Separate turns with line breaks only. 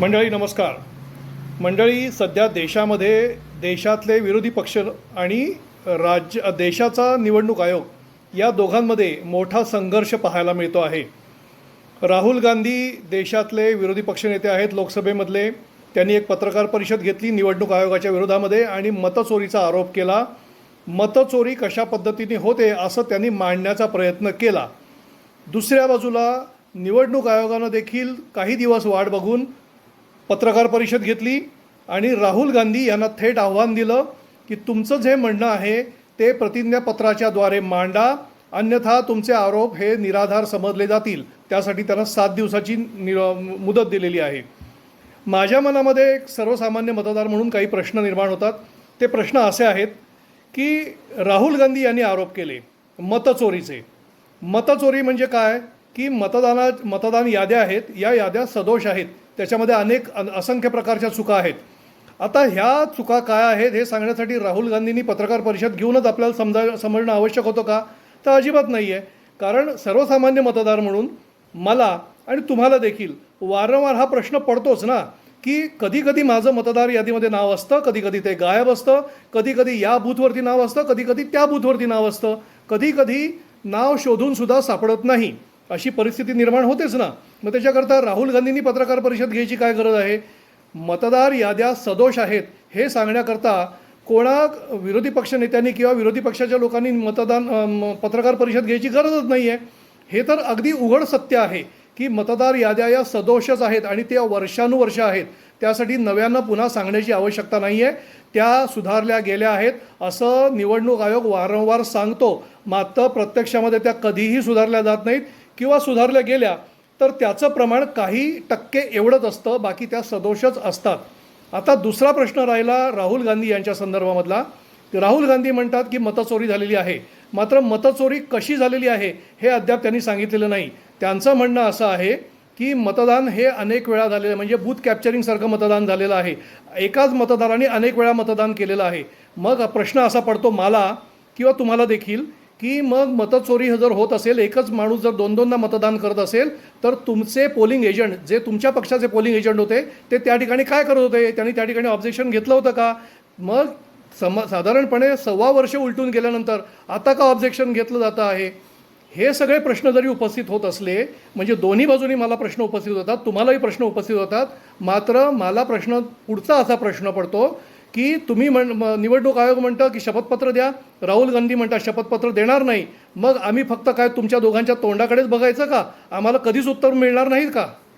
मंडळी नमस्कार. मंडळी सध्या देशामध्ये देशातले विरोधी पक्ष आणि राज्य देशाचा निवडणूक आयोग या दोघांमध्ये मोठा संघर्ष पाहायला मिळतो आहे. राहुल गांधी देशातले विरोधी पक्षनेते आहेत लोकसभेमधले. त्यांनी एक पत्रकार परिषद घेतली निवडणूक आयोगाच्या विरोधामध्ये आणि मतचोरीचा आरोप केला. मतचोरी कशा पद्धतीने होते असं त्यांनी मांडण्याचा प्रयत्न केला. दुसऱ्या बाजूला निवडणूक आयोगानं देखील काही दिवस वाट बघून पत्रकार परिषद घेतली आणि राहुल गांधी यांना थेट आव्हान दिलं की तुमचं जे म्हणणं आहे ते प्रतिज्ञापत्राच्याद्वारे मांडा अन्यथा तुमचे आरोप हे निराधार समजले जातील. त्यासाठी त्यांना सात दिवसाची नि मुदत दिलेली आहे. माझ्या मनामध्ये एक सर्वसामान्य मतदार म्हणून काही प्रश्न निर्माण होतात. ते प्रश्न असे आहेत की राहुल गांधी यांनी आरोप केले मतचोरीचे. मतचोरी म्हणजे काय? की मतदाना मतदान याद्या आहेत या याद्या सदोष आहेत. त्याच्यामध्ये अनेक असंख्य प्रकारच्या चुका आहेत. आता ह्या चुका काय आहेत हे सांगण्यासाठी राहुल गांधींनी पत्रकार परिषद घेऊनच आपल्याला समजा समजणं आवश्यक होतं का? तर अजिबात नाही आहे कारण सर्वसामान्य मतदार म्हणून मला आणि तुम्हाला देखील वारंवार हा प्रश्न पडतोच ना की कधी कधी माझं मतदार यादीमध्ये नाव असतं कधी कधी ते गायब असतं कधी कधी या बूथवरती नाव असतं कधी कधी त्या बूथवरती नाव असतं. कधी कधी नाव शोधून सुद्धा सापडत नाही. अशी परिस्थिती निर्माण होतेच ना. मग त्याच्याकरता राहुल गांधींनी पत्रकार परिषद घ्यायची काय गरज आहे? मतदार याद्या सदोष आहेत हे सांगण्याकरता कोणा विरोधी पक्ष नेत्यांनी किंवा विरोधी पक्षाच्या लोकांनी मतदान पत्रकार परिषद घ्यायची गरजच नाही आहे हे तर अगदी उघड सत्य आहे की मतदार याद्या या सदोषच आहेत आणि त्या वर्षानुवर्ष आहेत. त्यासाठी नव्यानं पुन्हा सांगण्याची आवश्यकता नाही आहे त्या सुधारल्या गेल्या आहेत. असं निवडणूक आयोग वारंवार सांगतो. मात्र प्रत्यक्षामध्ये त्या कधीही सुधारल्या जात नाहीत. किंवा सुधारल्या गेल्या तर त्याचं प्रमाण काही टक्के एवढंच असतं बाकी त्या सदोषच असतात. आता दुसरा प्रश्न राहिला राहुल गांधी यांच्या संदर्भामधला. राहुल गांधी म्हणतात की मतचोरी झालेली आहे. मात्र मतचोरी कशी झालेली आहे हे अद्याप त्यांनी सांगितलेलं नाही. त्यांचं म्हणणं असं आहे की मतदान हे अनेक वेळा झालेलं आहे म्हणजे बूथ कॅप्चरिंगसारखं मतदान झालेलं आहे. एकाच मतदाराने अनेक वेळा मतदान केलेलं आहे. मग प्रश्न असा पडतो मला किंवा तुम्हाला देखील की मग मतचोरी जर होत असेल एकच माणूस जर दोन दोनदा मतदान करत असेल तर तुमचे पोलिंग एजंट जे तुमच्या पक्षाचे पोलिंग एजंट होते ते त्या ठिकाणी काय करत होते? त्यांनी त्या ठिकाणी ऑब्जेक्शन घेतलं होतं का? मग सम साधारणपणे सव्वा वर्ष उलटून गेल्यानंतर आता का ऑब्जेक्शन घेतलं जातं आहे? हे सगळे प्रश्न जरी उपस्थित होत असले म्हणजे दोन्ही बाजूनी मला प्रश्न उपस्थित होतात तुम्हालाही प्रश्न उपस्थित होतात मात्र मला प्रश्न पुढचा असा प्रश्न पडतो की तुम्ही म्हण म- निवडणूक आयोग म्हणतं की शपथपत्र द्या. राहुल गांधी म्हणतात शपथपत्र देणार नाही. मग आम्ही फक्त काय तुमच्या दोघांच्या तोंडाकडेच बघायचं का? आम्हाला कधीच उत्तर मिळणार नाहीत का?